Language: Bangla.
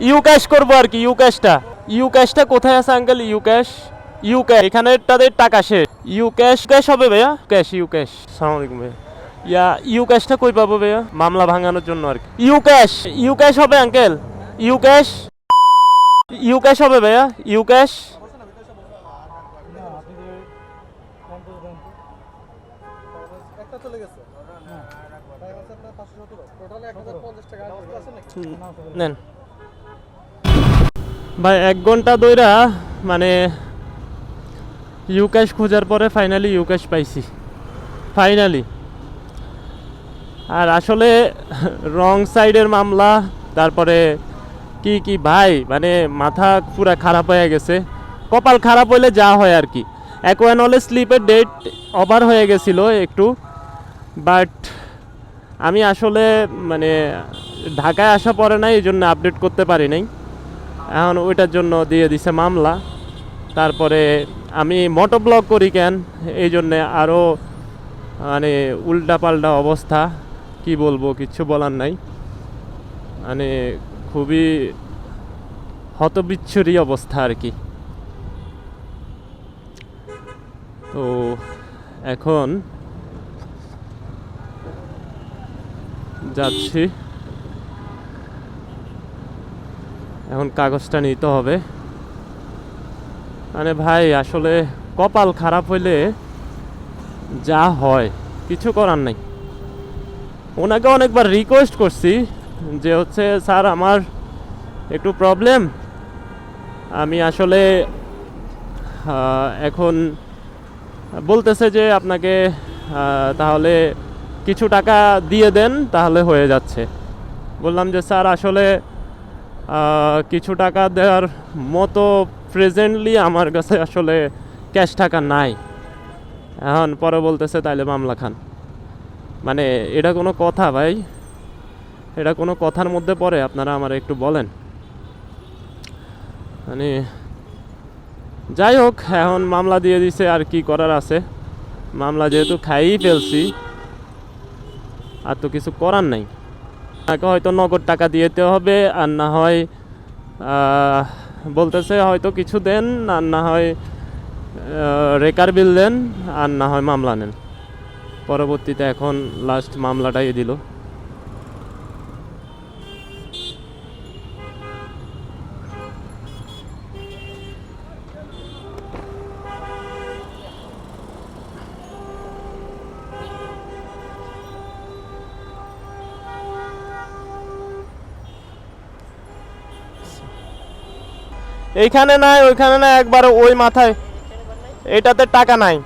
ইউ ক্যাশ করব আর কি ইউ ক্যাশটা ইউ ক্যাশটা কোথায় আছে uncle U cash U cash এখানে তাদের টাকা শেষ ইউ ক্যাশ ক্যাশ হবে ভাইয়া? ক্যাশ ইউ ক্যাশ সালাম আলাইকুম ভাইয়া। ইয়া ইউ ক্যাশটা কই পাবো ভাইয়া? মামলা ভাঙানোর জন্য আর কি। ইউ ক্যাশ ইউ ক্যাশ হবে uncle U cash U cash হবে ভাইয়া? ইউ ক্যাশ একটা ভাই, এক ঘণ্টা দইরা মানে ইউক্যাশ খোঁজার পরে ফাইনালি ইউক্যাশ পাইছি। ফাইনালি আর আসলে রং সাইডের মামলা, তারপরে কি কি, ভাই মানে মাথা পুরা খারাপ হয়ে গেছে। কপাল খারাপ হইলে যা হয় আর কি। অ্যাকোয়ানলে স্লিপের ডেট ওভার হয়ে গেছিল একটু। বাট আমি আসলে মানে ঢাকায় আসা পরে নাই, এই জন্য আপডেট করতে পারি নাই। এখন ওইটার জন্য দিয়ে দিছে মামলা। তারপরে আমি মোটো ব্লগ করি কেন? এই জন্যে আরও মানে উল্টা পাল্টা অবস্থা। কি বলব, কিচ্ছু বলার নাই। মানে খুবই হতবিচ্ছুরি অবস্থা আর কি। তো এখন যাচ্ছি। এখন কাগজটা নিতে হবে। মানে ভাই, আসলে কপাল খারাপ হইলে যা হয়, কিছু করার নাই। ওনাকে অনেকবার রিকোয়েস্ট করছি যে হচ্ছে, স্যার, আমার একটু প্রবলেম আমি আসলে এখন বলতেছে যে আপনাকে তাহলে কিছু টাকা দিয়ে দেন, তাহলে হয়ে যাচ্ছে। বললাম যে, স্যার, আসলে কিছু টাকা দেওয়ার মতো প্রেজেন্টলি আমার কাছে আসলে ক্যাশ টাকা নাই। এখন পরে বলতেছে, তাইলে মামলা খান। মানে এটা কোনো কথা ভাই। এটা কোনো কথার মধ্যে পড়ে, আপনারা আমার একটু বলেন। মানে যাই হোক, এখন মামলা দিয়ে দিছে, আর কি করার আছে। মামলা যেহেতু খাইই ফেলছি, আর তো কিছু করার নাই। তাকে হয়তো নগদ টাকা দিতে হবে, আর না হয় বলতেছে হয়তো কিছু দেন, আর না হয় রেকার বিল দেন, আর না হয় মামলা নেন। পরবর্তীতে এখন লাস্ট মামলাটাই দিল। এইখানে নাই ওইখানে নাই একবার ওই মাথায়। এটাতে টাকা নাই।